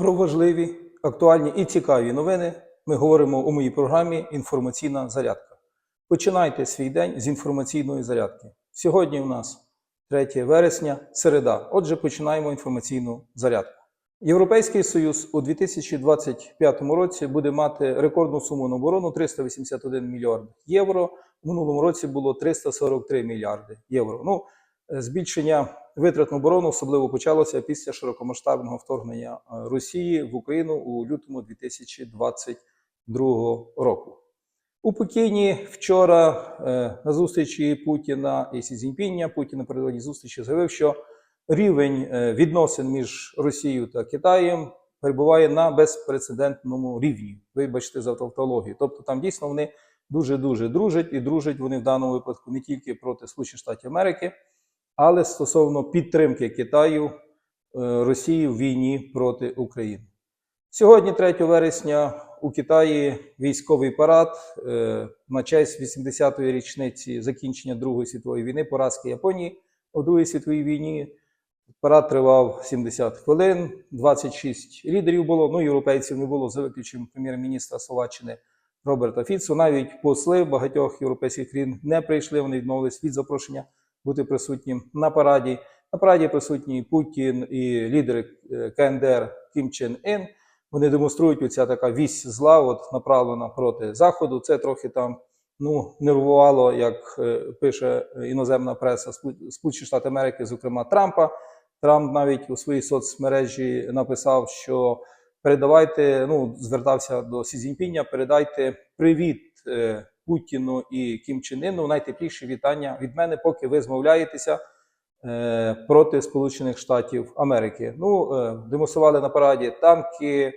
Про важливі, актуальні і цікаві новини ми говоримо у моїй програмі Інформаційна зарядка. Починайте свій день з інформаційної зарядки. Сьогодні у нас 3 вересня, середа. Отже, починаємо інформаційну зарядку. Європейський Союз у 2025 році буде мати рекордну суму на оборону 381 мільярд євро. У минулому році було 343 мільярди євро. Ну, збільшення витрат на оборону особливо почалося після широкомасштабного вторгнення е, Росії в Україну у лютому 2022 року. У Пекіні вчора е, на зустрічі Путіна і Сі Цзіньпіня Путін напередодні зустрічі заявив, що рівень е, відносин між Росією та Китаєм перебуває на безпрецедентному рівні. Вибачте за тавтологію. Тобто там дійсно вони дуже дуже дружать, і дружать вони в даному випадку не тільки проти Сполучених Штатів Америки, але стосовно підтримки Китаю е, Росії в війні проти України. Сьогодні, 3 вересня, у Китаї військовий парад е, на честь 80-ї річниці закінчення Другої світової війни, поразки Японії у Другій світовій війні. Парад тривав 70 хвилин, 26 лідерів було. Ну, європейців не було за виключенням прем'єр-міністра Словаччини Роберта Фіцу. Навіть посли багатьох європейських країн не прийшли. Вони відмовились від запрошення бути присутнім на параді. На параді присутні Путін і лідери е, КНДР Кім Чен Ін. Вони демонструють оця така вісь зла, от направлена проти заходу. Це трохи там ну нервувало, як е, пише іноземна преса Сполучені Штати Америки, зокрема Трампа. Трамп навіть у своїй соцмережі написав, що передавайте, ну звертався до Сі Цзіньпіня, передайте привіт е, Путіну і Кім Чен Іну, найтепліші вітання від мене, поки ви змовляєтеся е, проти Сполучених Штатів Америки. Ну, е, демонстрували на параді танки,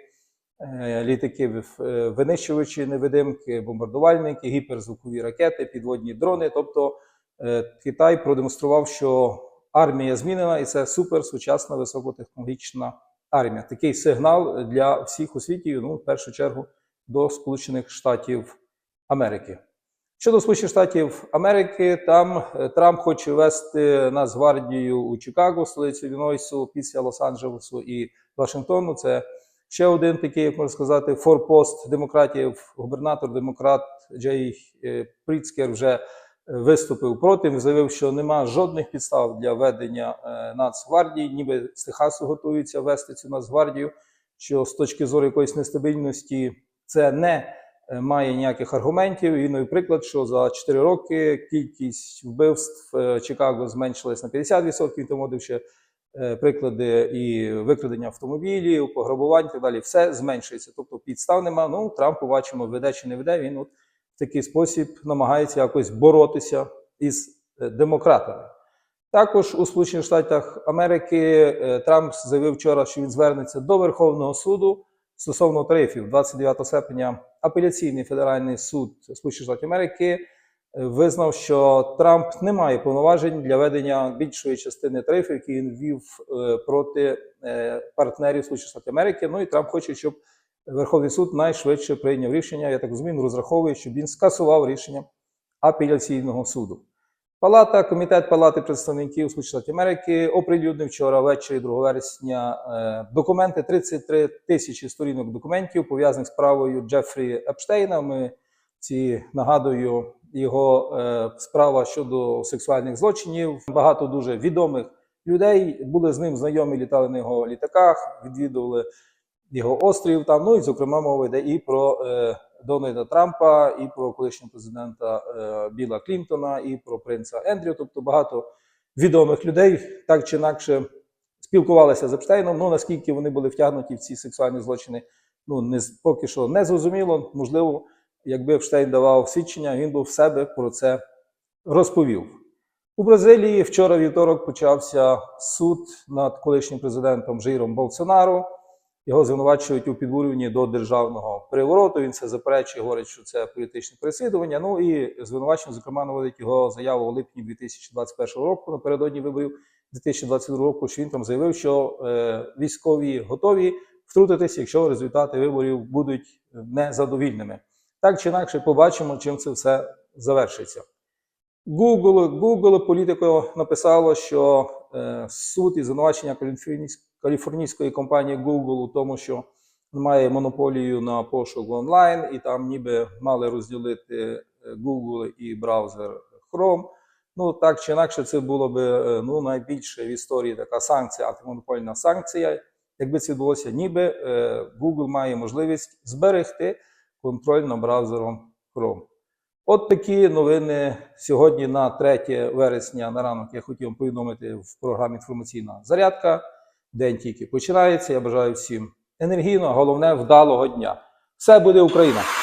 е, літаки, е, винищувачі невидимки, бомбардувальники, гіперзвукові ракети, підводні дрони. Тобто е, Китай продемонстрував, що армія змінена, і це суперсучасна високотехнологічна армія. Такий сигнал для всіх у світі, ну, в першу чергу, до Сполучених Штатів Америки. Щодо Сполучених Штатів Америки, там е, Трамп хоче ввести Нацгвардію у Чикаго, столицю Іллінойсу, після Лос-Анджелесу і Вашингтону. Це ще один такий, як можна сказати, форпост демократів. Губернатор демократ Джей е, Пріцкер вже е, виступив проти. Заявив, що нема жодних підстав для ведення Нацгвардії, ніби з Техасу готуються ввести цю Нацгвардію. Що з точки зору якоїсь нестабільності це не має ніяких аргументів. І навів приклад, що за 4 роки кількість вбивств е, Чикаго зменшилась на 50%, він тому ще е, приклади і викрадення автомобілів, пограбувань і так далі. Все зменшується. Тобто підстав нема. Ну, Трамп, побачимо, веде чи не веде. Він от в такий спосіб намагається якось боротися із е, демократами. Також у Сполучених Штатах Америки е, Трамп заявив вчора, що він звернеться до Верховного суду стосовно тарифів. 29 серпня апеляційний федеральний суд Сполучених Штатів Америки е, визнав, що Трамп не має повноважень для ведення більшої частини тарифів, які він ввів е, проти е, партнерів Сполучених Штатів Америки. Ну і Трамп хоче, щоб Верховний суд найшвидше прийняв рішення. Я так розумію, розраховує, щоб він скасував рішення апеляційного суду. Палата, комітет Палати представників Сполучених Америки оприлюднив вчора ввечері 2 вересня е, документи 33 тисячі сторінок документів, пов'язаних з справою Джефрі Епштейна. Ми ці нагадую його е, справа щодо сексуальних злочинів. Багато дуже відомих людей були з ним знайомі, літали на його літаках, відвідували його острів там. Ну і зокрема мова йде і про е, Дональда Трампа, і про колишнього президента е, Біла Клінтона, і про принца Ендрю. Тобто багато відомих людей так чи інакше спілкувалися з Епштейном. Ну наскільки вони були втягнуті в ці сексуальні злочини, ну не поки що не зрозуміло. Можливо, якби Епштейн давав свідчення, він би в себе про це розповів. У Бразилії вчора вівторок почався суд над колишнім президентом Жиром Болсонаро. Його звинувачують у підбурюванні до державного перевороту. Він це заперечує, говорить, що це політичне переслідування. Ну і звинувачення, зокрема, наводить його заяву у липні 2021 року, напередодні виборів 2022 року. Що він там заявив, що е, військові готові втрутитись, якщо результати виборів будуть незадовільними. Так чи інакше, побачимо, чим це все завершиться. Google, Google політико написало, що е, суд і звинувачення каліфорнійської компанії Google у тому, що має монополію на пошук онлайн, і там ніби мали розділити е, Google і браузер Chrome. Ну так чи інакше, це було би е, ну, найбільше в історії така санкція, антимонопольна санкція. Якби це відбулося, ніби е, Google має можливість зберегти контроль над браузером Chrome. От такі новини сьогодні на 3 вересня на ранок я хотів повідомити в програмі інформаційна зарядка. День тільки починається. Я бажаю всім енергійного, головне вдалого дня. Все буде Україна!